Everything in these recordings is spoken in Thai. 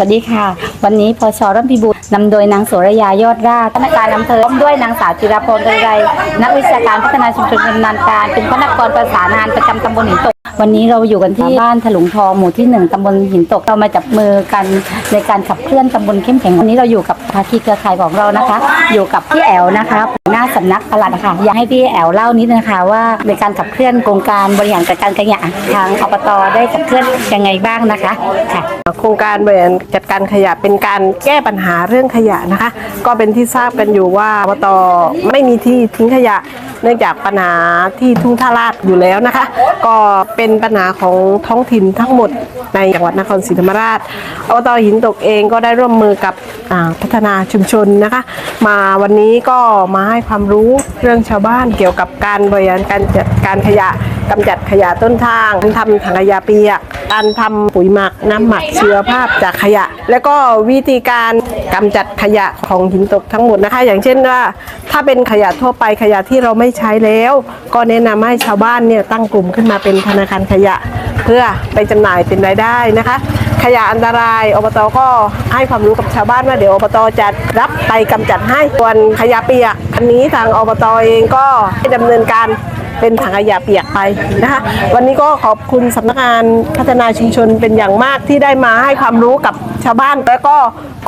สวัสดีค่ะ วันนี้พชร่มพิบูลนำโดยนางโสระยายอดราชพนักงานอำเภอพร้อมด้วยนางสาวจิราพรกรไรนักวิชาการพัฒนาชุมชนชำนาญการ เป็นพนักงานประสานงานประจำตำบลหินตก วันนี้เราอยู่กันที่บ้านถลุงทองหมู่ที่หนึ่งตำบลหินตกเรามาจับมือกันในการขับเคลื่อนตำบลเข้มแข็งวันนี้เราอยู่กับภาคีเครือข่ายของเรานะคะ อยู่กับพี่แอลนะคะ น้าสำนักปลัดนะคะอยากให้พี่แอลเล่านิดนะคะว่าในการขับเคลื่อนโครงการบริหารจัดการขยะทางอบตได้ขับเคลื่อนยังไงบ้างนะคะค่ะโครงการบริหารจัดการขยะเป็นการแก้ปัญหาเรื่องขยะนะคะ ก็เป็นที่ทราบกันอยู่ว่าอบตไม่มีที่ทิ้งขยะเนื่องจากปัญหาที่ทุ่งท่าลาดอยู่แล้วนะคะ ก็เป็นปัญหาของท้องถิ่นทั้งหมดในจังหวัดนครศรีธรรมราชอบตหินตกเองก็ได้ร่วมมือกับ พัฒนาชุมชนนะคะ มาวันนี้ก็มาให้ความรู้เรื่องชาวบ้านเกี่ยวกับการบริหารการจัดการขยะกำจัดขยะต้นทางทำถังขยะเปียก การทำปุ๋ยหมักน้ำหมักเชีวภาพจากขยะ แล้วก็วิธีการกำจัดขยะของหินตกทั้งหมดนะคะ อย่างเช่นว่า ถ้าเป็นขยะทั่วไปขยะที่เราไม่ใช้แล้ว ก็แนะนำให้ชาวบ้านเนี่ยตั้งกลุ่มขึ้นมาเป็นธนาคารขยะ เพื่อไปจำหน่ายเป็นรายได้นะคะ ขยะอันตรายอบตก็ให้ความรู้กับชาวบ้านว่าเดี๋ยวอบตจะรับไปกำจัดให้ส่วนขยะเปียกอันนี้ทางอบตเองก็ให้ดำเนินการเป็นถังขยะเปียกไปนะคะวันนี้ก็ขอบคุณสำนักงานพัฒนาชุมชนเป็นอย่างมากที่ได้มาให้ความรู้กับชาวบ้านแล้วก็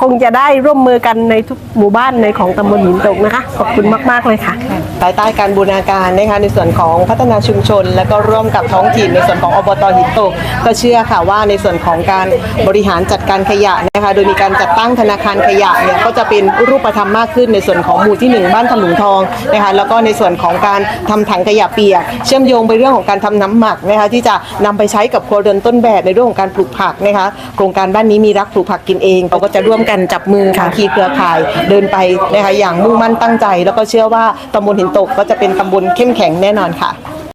คงจะได้ร่วมมือกันในทุกหมู่บ้านในของตำบลหินตกนะคะ ขอบคุณมาก ๆ เลยค่ะ ภายใต้การบูรณาการนะคะในส่วนของพัฒนาชุมชน และก็ร่วมกับท้องถิ่นในส่วนของอบตหินตก ก็เชื่อค่ะว่าในส่วนของการบริหารจัดการขยะนะคะโดยมีการจัดตั้งธนาคารขยะเนี่ยก็จะเป็นรูปธรรมมากขึ้นในส่วนของหมู่ที่หนึ่งบ้านถลุงทองนะคะแล้วก็ในส่วนของการทำถังขยะเปียก เชื่อมโยงไปเรื่องของการทำน้ำหมักนะคะที่จะนำไปใช้กับครัวเรือนต้นแบบในเรื่องของการปลูกผักนะคะโครงการบ้านนี้มีรักปลูกผักกินเองเราก็จะร่วมกันจับมือภาคีเครือข่ายเดินไปนะคะอย่างมุ่งมั่นตั้งใจ แล้วก็เชื่อว่าตำบลหินตกก็จะเป็นตำบลเข้มแข็งแน่นอนค่ะ